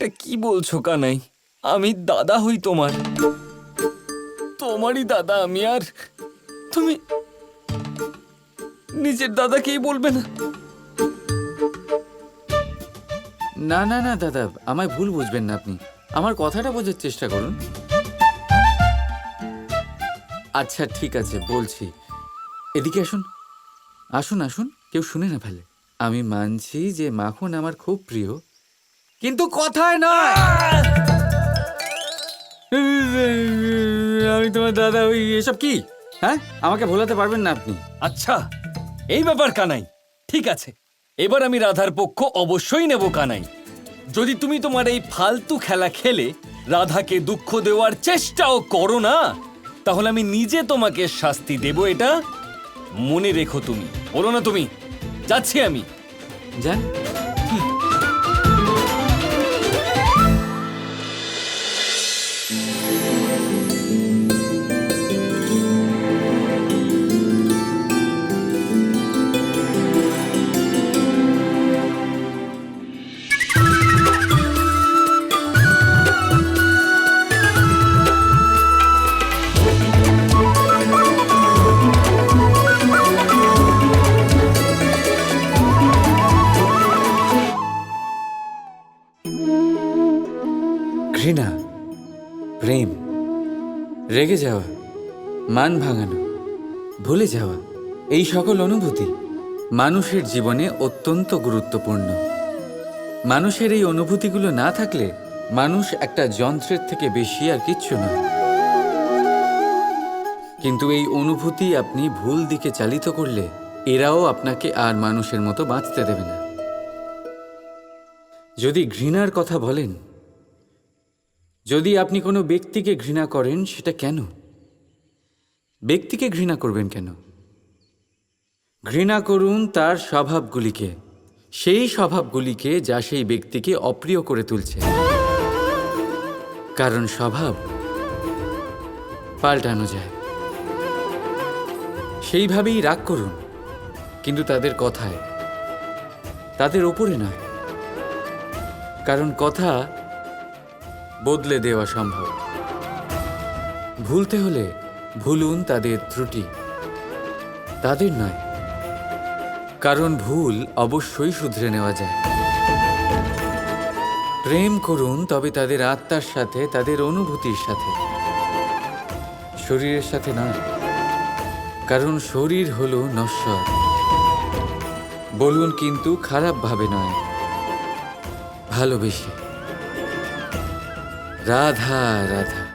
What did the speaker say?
এটা কি বলছো, কানাই? আমি দাদা হই তোমার। তোমারই দাদা আমি আর তুমি নিজের দাদাকেই বলবে না? না না না, দাদা, আমায় ভুল বুঝবেন না আপনি। আমার কথাটা বোঝার চেষ্টা করুন। আচ্ছা ঠিক আছে, বলছি। এদিকে আসুন। আসুন আসুন, কেউ শুনে না ফেলে। আমি মানছি যে মাখন আমার খুব প্রিয়। কিন্তু কথায় নয়। আমি তোমার দাদা ওই এসব কি? হ্যাঁ? আমাকে ভোলাতে পারবেন না আপনি। আচ্ছা এই ব্যাপার কানাই। ঠিক আছে এবার আমি রাধার পক্ষ অবশ্যই নেব কানাই। যদি তুমি তোমার এই ফালতু খেলা খেলে রাধাকে দুঃখ দেওয়ার চেষ্টাও করো না তাহলে আমি নিজে তোমাকে শাস্তি দেব এটা মনে রেখো তুমি। বলো না তুমি যাচ্ছি আমি। যান। ঘৃণা, প্রেম, রেগে যাওয়া, মান ভাঙানো, ভুলে যাওয়া, এই সকল অনুভূতি মানুষের জীবনে অত্যন্ত গুরুত্বপূর্ণ। মানুষের এই অনুভূতিগুলো না থাকলে মানুষ একটা যন্ত্রের থেকে বেশি আর কিচ্ছু নয় কিন্তু এই অনুভূতি আপনি ভুল দিকে চালিত করলে এরাও আপনাকে আর মানুষের মতো বাঁচতে দেবে না। যদি ঘৃণার কথা বলেন যদি আপনি কোনো ব্যক্তিকে ঘৃণা করেন, সেটা কেন? ব্যক্তিকে ঘৃণা করবেন কেন? ঘৃণা করুন তার স্বভাবগুলিকে, সেই স্বভাবগুলিকে যা সেই ব্যক্তিকে অপ্রিয় করে তুলছে। কারণ স্বভাব পাল্টানো যায়। সেইভাবেই রাগ করুন, কিন্তু তাদের কথায় তাদের ওপরে নয়। কারণ কথা বদলে দেওয়া সম্ভব। ভুলতে হলে ভুলুন তাদের ত্রুটি। তাদের নয়, কারণ ভুল অবশ্যই শুধরে নেওয়া যায়। প্রেম করুন, তবে তাদের আত্মার সাথে, তাদের অনুভূতির সাথে। শরীরের সাথে নয়, কারণ শরীর হল নশ্বর। বলুন কিন্তু খারাপভাবে নয়, ভালোবেসে। राधा राधा।